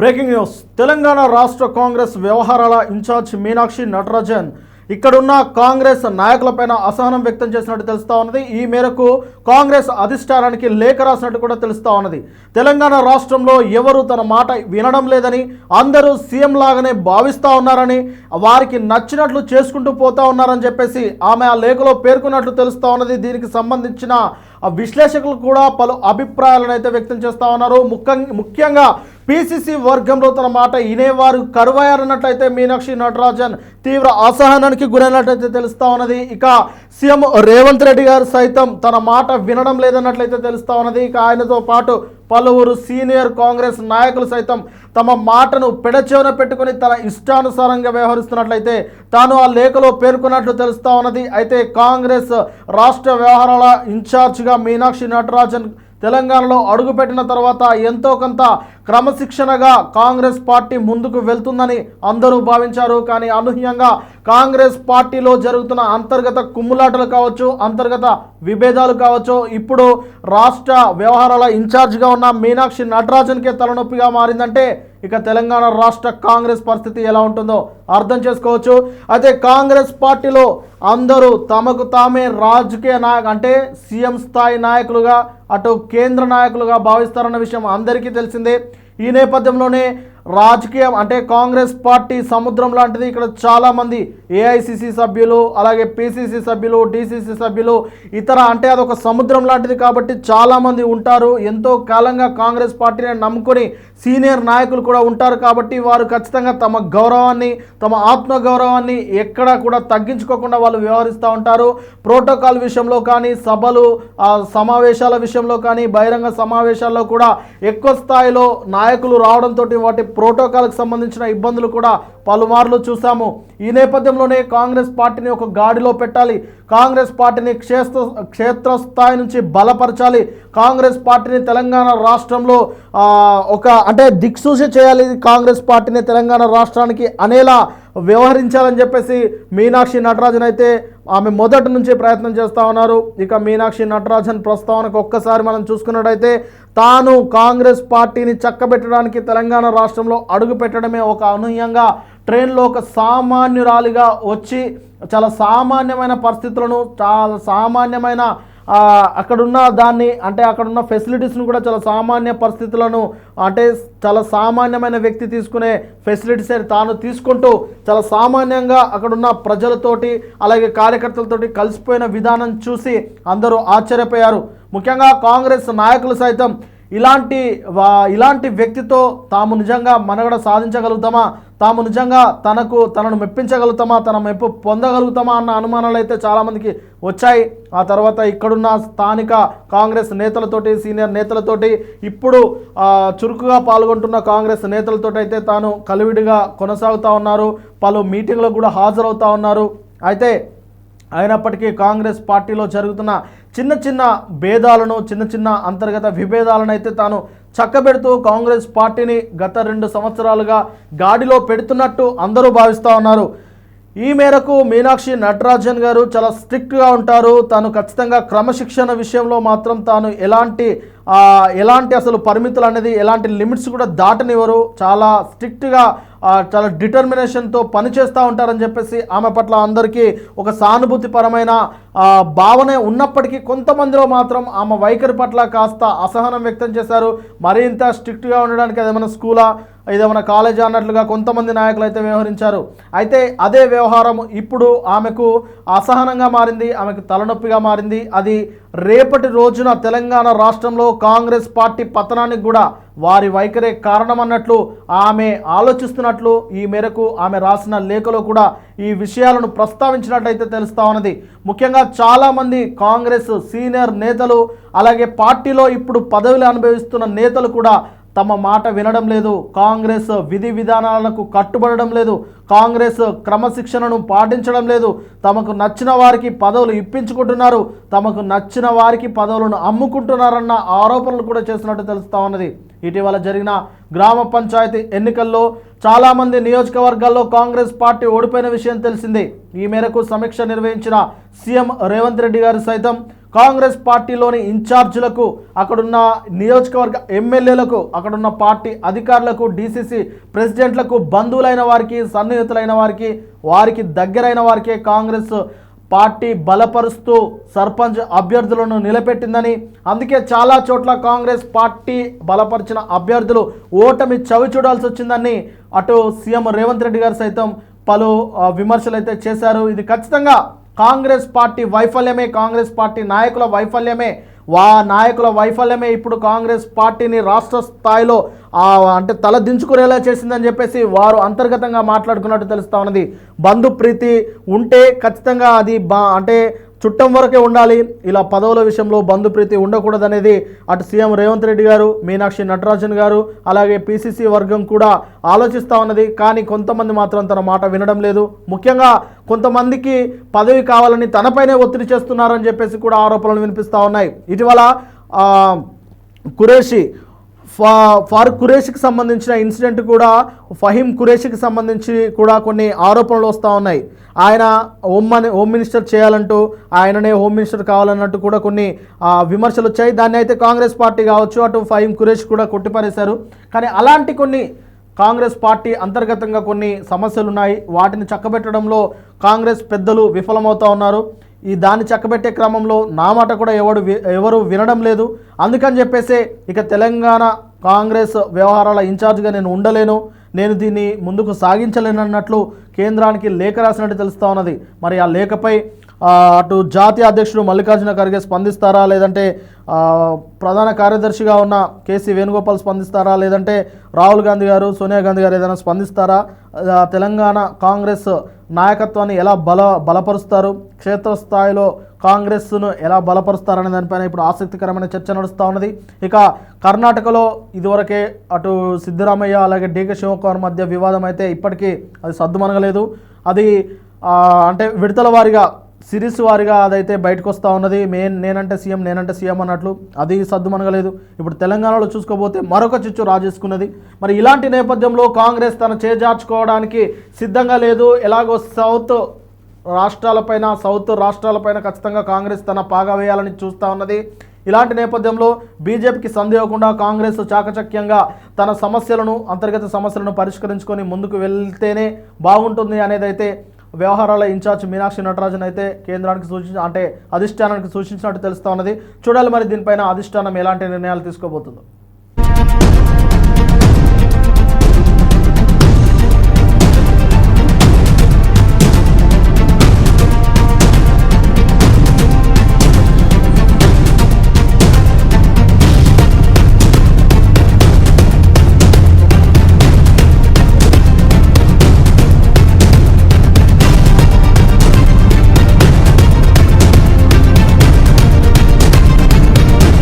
Breaking news. Telangana రాష్ట్ర కాంగ్రెస్ వ్యవహారాల incharge Meenakshi Natarajan. ఇక్కడున్న కాంగ్రెస్ నాయకులపైన అసహనం వ్యక్తం చేసినట్టు తెలుస్తా ఉన్నది. ఈ మేరకు కాంగ్రెస్ అధిష్టానానికి లేఖ రాసినట్టు కూడా తెలుస్తా ఉన్నది. తెలంగాణ రాష్ట్రంలో ఎవరు తన మాట వినడం లేదని అందరూ సీఎం లాగానే భావిస్తూ ఉన్నారని వారికి నచ్చినట్లు చేసుకుంటూ పోతా ఉన్నారని చెప్పేసి ఆమె ఆ లేఖలో పేర్కొన్నట్లు తెలుస్తూ ఉన్నది. దీనికి సంబంధించిన విశ్లేషకులు కూడా పలు అభిప్రాయాలను అయితే వ్యక్తం చేస్తూ ఉన్నారు. ముఖ్యంగా పీసీసీ వర్గంలో తన మాట ఇనేవారు కరువయ్యారన్నట్లయితే మీనాక్షి నటరాజన్ తీవ్ర అసహనానికి గురైనట్లయితే తెలుస్తా ఉన్నది. ఇక సీఎం రేవంత్ రెడ్డి గారు సైతం తన మాట వినడం లేదన్నట్లయితే తెలుస్తా ఉన్నది. ఇక ఆయనతో పాటు పలువురు సీనియర్ కాంగ్రెస్ నాయకులు సైతం తమ మాటను పెడచెవిన పెట్టుకుని తన ఇష్టానుసారంగా వ్యవహరిస్తున్నట్లయితే తాను ఆ లేఖలో పేర్కొన్నట్లు తెలుస్తా ఉన్నది. అయితే కాంగ్రెస్ రాష్ట్ర వ్యవహారాల ఇన్ఛార్జ్గా మీనాక్షి నటరాజన్ తెలంగాణలో అడుగుపెట్టిన తర్వాత ఎంతో కొంత క్రమశిక్షణగా కాంగ్రెస్ పార్టీ ముందుకు వెళ్తుందని అందరూ భావించారు. కానీ అనూహ్యంగా కాంగ్రెస్ పార్టీలో జరుగుతున్న అంతర్గత కుమ్ములాటలు కావచ్చు అంతర్గత విభేదాలు కావచ్చు ఇప్పుడు రాష్ట్ర వ్యవహారాల ఇన్ఛార్జ్గా ఉన్న మీనాక్షి నటరాజన్కే తలనొప్పిగా మారిందంటే ఇక తెలంగాణ రాష్ట్ర కాంగ్రెస్ పరిస్థితి ఎలా ఉంటుందో అర్థం చేసుకోవచ్చు. అయితే కాంగ్రెస్ పార్టీలో అందరూ తమకు తామే రాజకీయ నాయక అంటే సీఎం స్థాయి నాయకులుగా అటు కేంద్ర నాయకులుగా భావిస్తారన్న విషయం అందరికీ తెలిసిందే. ఈ నేపథ్యంలోనే రాజకీయం అంటే కాంగ్రెస్ పార్టీ సముద్రం లాంటిది. ఇక్కడ చాలామంది ఏఐసిసి సభ్యులు అలాగే పిసిసి సభ్యులు డిసిసి సభ్యులు ఇతర అంటే అదొక సముద్రం లాంటిది కాబట్టి చాలామంది ఉంటారు. ఎంతో కాలంగా కాంగ్రెస్ పార్టీని నమ్ముకొని సీనియర్ నాయకులు కూడా ఉంటారు కాబట్టి వారు ఖచ్చితంగా తమ గౌరవాన్ని తమ ఆత్మ గౌరవాన్ని ఎక్కడా కూడా తగ్గించుకోకుండా వాళ్ళు వ్యవహరిస్తూ ఉంటారు. ప్రోటోకాల్ విషయంలో కానీ సభలు సమావేశాల విషయంలో కానీ బహిరంగ సమావేశాల్లో కూడా ఎక్కువ స్థాయిలో నాయకులు రావడంతో వాటి ప్రోటోకాల్కి సంబంధించిన ఇబ్బందులు కూడా పలుమార్లు చూసాము ఈ నేపథ్యంలోనే కాంగ్రెస్ పార్టీని ఒక గాడిలో పెట్టాలి. కాంగ్రెస్ పార్టీని క్షేత్ర క్షేత్రస్థాయి నుంచి బలపరచాలి. కాంగ్రెస్ పార్టీని తెలంగాణ రాష్ట్రంలో ఒక అంటే దిక్సూచి చేయాలి కాంగ్రెస్ పార్టీని తెలంగాణ రాష్ట్రానికి అనేలా వ్యవహరించాలని చెప్పేసి మీనాక్షి నటరాజన్ అయితే ఆమె మొదటి నుంచి ప్రయత్నం చేస్తూ ఉన్నారు. ఇక మీనాక్షి నటరాజన్ ప్రస్తావనకు ఒక్కసారి మనం చూసుకున్నట్టయితే తాను కాంగ్రెస్ పార్టీని చక్కబెట్టడానికి తెలంగాణ రాష్ట్రంలో అడుగు పెట్టడమే ఒక అనూహ్యంగా ట్రైన్లో ఒక సామాన్యురాలిగా వచ్చి చాలా సామాన్యమైన పరిస్థితులను చాలా సామాన్యమైన అక్కడున్న దాన్ని అంటే అక్కడున్న ఫెసిలిటీస్ను కూడా చాలా సామాన్య పరిస్థితులను అంటే చాలా సామాన్యమైన వ్యక్తి తీసుకునే ఫెసిలిటీస్ తాను తీసుకుంటూ చాలా సామాన్యంగా అక్కడున్న ప్రజలతోటి అలాగే కార్యకర్తలతోటి కలిసిపోయిన విధానం చూసి అందరూ ఆశ్చర్యపోయారు. ముఖ్యంగా కాంగ్రెస్ నాయకులు సైతం ఇలాంటి వా- ఇలాంటి వ్యక్తితో తాము నిజంగా మనగడ సాధించగలుగుతామా? తాము నిజంగా తనకు తనను మెప్పించగలుగుతామా? తన మెప్పు పొందగలుగుతామా అన్న అనుమానాలు అయితే చాలామందికి వచ్చాయి. ఆ తర్వాత ఇక్కడున్న స్థానిక కాంగ్రెస్ నేతలతోటి సీనియర్ నేతలతోటి ఇప్పుడు చురుకుగా పాల్గొంటున్న కాంగ్రెస్ నేతలతోటి అయితే తాను కలివిడిగా కొనసాగుతూ ఉన్నారు. పలు మీటింగ్లకు కూడా హాజరవుతూ ఉన్నారు. అయితే అయినప్పటికీ కాంగ్రెస్ పార్టీలో జరుగుతున్న చిన్న చిన్న భేదాలను చిన్న చిన్న అంతర్గత విభేదాలను అయితే తాను చక్కబెడుతూ కాంగ్రెస్ పార్టీని గత రెండు సంవత్సరాలుగా గాడిలో పెడుతున్నట్టు అందరూ భావిస్తూ ఉన్నారు. ఈ మేరకు మీనాక్షి నటరాజన్ గారు చాలా స్ట్రిక్ట్గా ఉంటారు. తాను ఖచ్చితంగా క్రమశిక్షణ విషయంలో మాత్రం తాను ఎలాంటి ఎలాంటి అసలు పరిమితులు అనేది ఎలాంటి లిమిట్స్ కూడా దాటనివ్వరు. చాలా స్ట్రిక్ట్గా చాలా డిటర్మినేషన్తో పనిచేస్తూ ఉంటారని చెప్పేసి ఆమె పట్ల అందరికీ ఒక సానుభూతిపరమైన భావనే ఉన్నప్పటికీ కొంతమందిలో మాత్రం ఆమె వైఖరి పట్ల కాస్త అసహనం వ్యక్తం చేశారు. మరింత స్ట్రిక్ట్గా ఉండడానికి అదేమైనా స్కూలా ఇదేమైనా కాలేజీ అన్నట్లుగా కొంతమంది నాయకులు అయితే వ్యవహరించారు. అయితే అదే వ్యవహారం ఇప్పుడు ఆమెకు అసహనంగా మారింది ఆమెకు తలనొప్పిగా మారింది. అది రేపటి రోజున తెలంగాణ రాష్ట్రంలో కాంగ్రెస్ పార్టీ పతనానికి కూడా వారి వైఖరే కారణమన్నట్లు ఆమె ఆలోచిస్తున్నట్లు ఈ మేరకు ఆమె రాసిన లేఖలో కూడా ఈ విషయాలను ప్రస్తావించినట్టయితే తెలుస్తా ఉన్నది. ముఖ్యంగా చాలామంది కాంగ్రెస్ సీనియర్ నేతలు అలాగే పార్టీలో ఇప్పుడు పదవులు అనుభవిస్తున్న నేతలు కూడా తమ మాట వినడం లేదు. కాంగ్రెస్ విధి విధానాలకు కట్టుబడడం లేదు. కాంగ్రెస్ క్రమశిక్షణను పాటించడం లేదు. తమకు నచ్చిన వారికి పదవులు ఇప్పించుకుంటున్నారు. తమకు నచ్చిన వారికి పదవులను అమ్ముకుంటున్నారన్న ఆరోపణలు కూడా చేసినట్టు తెలుస్తా ఉన్నది. ఇటీవల జరిగిన గ్రామ పంచాయతీ ఎన్నికల్లో చాలామంది నియోజకవర్గాల్లో కాంగ్రెస్ పార్టీ ఓడిపోయిన విషయం తెలిసిందే. ఈ మేరకు సమీక్ష నిర్వహించిన సీఎం రేవంత్ రెడ్డి గారు సైతం కాంగ్రెస్ పార్టీలోని ఇన్ఛార్జీలకు అక్కడున్న నియోజకవర్గ ఎమ్మెల్యేలకు అక్కడున్న పార్టీ అధికారులకు డీసీసీ ప్రెసిడెంట్లకు బంధువులైన వారికి సన్నిహితులైన వారికి వారికి దగ్గరైన వారికే కాంగ్రెస్ పార్టీ బలపరుస్తూ సర్పంచ్ అభ్యర్థులను నిలబెట్టిందని అందుకే చాలా చోట్ల కాంగ్రెస్ పార్టీ బలపరిచిన అభ్యర్థులు ఓటమి చవి చూడాల్సి వచ్చిందని అటు సీఎం రేవంత్ రెడ్డి గారు సైతం పలు విమర్శలు అయితే చేశారు. ఇది ఖచ్చితంగా కాంగ్రెస్ పార్టీ వైఫల్యమే కాంగ్రెస్ పార్టీ నాయకుల వైఫల్యమే. వా నాయకుల వైఫల్యమే ఇప్పుడు కాంగ్రెస్ పార్టీని రాష్ట్ర స్థాయిలో అంటే తల దించుకునేలా చేసిందని చెప్పేసి వారు అంతర్గతంగా మాట్లాడుకున్నట్టు తెలుస్తా ఉన్నది. బంధు ప్రీతి ఉంటే ఖచ్చితంగా అది బా అంటే చుట్టం వరకే ఉండాలి. ఇలా పదవుల విషయంలో బంధు ప్రీతి ఉండకూడదనేది అటు సీఎం రేవంత్ రెడ్డి గారు మీనాక్షి నటరాజన్ గారు అలాగే పీసీసీ వర్గం కూడా ఆలోచిస్తూ ఉన్నది. కానీ కొంతమంది మాత్రం తన మాట వినడం లేదు. ముఖ్యంగా కొంతమందికి పదవి కావాలని తనపైనే ఒత్తిడి చేస్తున్నారని చెప్పేసి కూడా ఆరోపణలు వినిపిస్తూ ఉన్నాయి. ఇటీవల కురేషి ఫా ఫార్ కురేషికి సంబంధించిన ఇన్సిడెంట్ కూడా ఫహీం కురేషికి సంబంధించి కూడా కొన్ని ఆరోపణలు వస్తూ ఉన్నాయి. ఆయన హోమ్ హోమ్ మినిస్టర్ చేయాలంటూ ఆయననే హోమ్ మినిస్టర్ కావాలన్నట్టు కూడా కొన్ని విమర్శలు వచ్చాయి. దాన్ని అయితే కాంగ్రెస్ పార్టీ కావచ్చు అటు ఫహీం కురేష్ కూడా కొట్టిపారేశారు. కానీ అలాంటి కొన్ని కాంగ్రెస్ పార్టీ అంతర్గతంగా కొన్ని సమస్యలు ఉన్నాయి వాటిని చక్కబెట్టడంలో కాంగ్రెస్ పెద్దలు విఫలమవుతూ ఉన్నారు. ఈ దాన్ని చక్కబెట్టే క్రమంలో నా మాట కూడా ఎవడు వి- ఎవరు వినడం లేదు. అందుకని చెప్పేసే ఇక తెలంగాణ కాంగ్రెస్ వ్యవహారాల ఇన్ఛార్జ్గా నేను ఉండలేను. నేను దీన్ని ముందుకు సాగించలేనన్నట్లు కేంద్రానికి లేఖ రాసినట్టు తెలుస్తూ ఉన్నది. మరి ఆ లేఖపై అటు జాతీయ అధ్యక్షుడు మల్లికార్జున ఖర్గే స్పందిస్తారా? లేదంటే ప్రధాన కార్యదర్శిగా ఉన్న కేసీ వేణుగోపాల్ స్పందిస్తారా? లేదంటే రాహుల్ గాంధీ గారు సోనియా గాంధీ గారు ఏదైనా స్పందిస్తారా? తెలంగాణ కాంగ్రెస్ నాయకత్వాన్ని ఎలా బల బలపరుస్తారు? క్షేత్రస్థాయిలో కాంగ్రెస్ను ఎలా బలపరుస్తారనే దానిపైన ఇప్పుడు ఆసక్తికరమైన చర్చ నడుస్తూ ఉన్నది. ఇక కర్ణాటకలో ఇదివరకే అటు సిద్ధరామయ్య అలాగే డీకే శివకుమార్ మధ్య వివాదం అయితే ఇప్పటికీ అది సద్దుమనగలేదు అది అంటే విడతల వారిగా సిరీస్ వారిగా అదైతే బయటకు వస్తూ ఉన్నది. మెయిన్ నేనంటే సీఎం నేనంటే సీఎం అన్నట్లు అది సద్దుమనగలేదు ఇప్పుడు తెలంగాణలో చూసుకోబోతే మరొక చిచ్చు రాజేసుకున్నది. మరి ఇలాంటి నేపథ్యంలో కాంగ్రెస్ తన చేజార్చుకోవడానికి సిద్ధంగా లేదు. ఎలాగో సౌత్ రాష్ట్రాలపైన సౌత్ రాష్ట్రాలపైన ఖచ్చితంగా కాంగ్రెస్ తన పాగా వేయాలని చూస్తూ ఉన్నది. ఇలాంటి నేపథ్యంలో బీజేపీకి సందేహకుండా కాంగ్రెస్ చాకచక్యంగా తన సమస్యలను అంతర్గత సమస్యలను పరిష్కరించుకొని ముందుకు వెళ్తేనే బాగుంటుంది అనేది అయితే వ్యవహారాల ఇన్ఛార్జ్ మీనాక్షి నటరాజన్ అయితే కేంద్రానికి సూచించి అంటే అధిష్టానానికి సూచించినట్టు తెలుస్తా ఉన్నది. చూడాలి మరి దీనిపైన అధిష్టానం ఎలాంటి నిర్ణయాలు తీసుకోబోతుందో.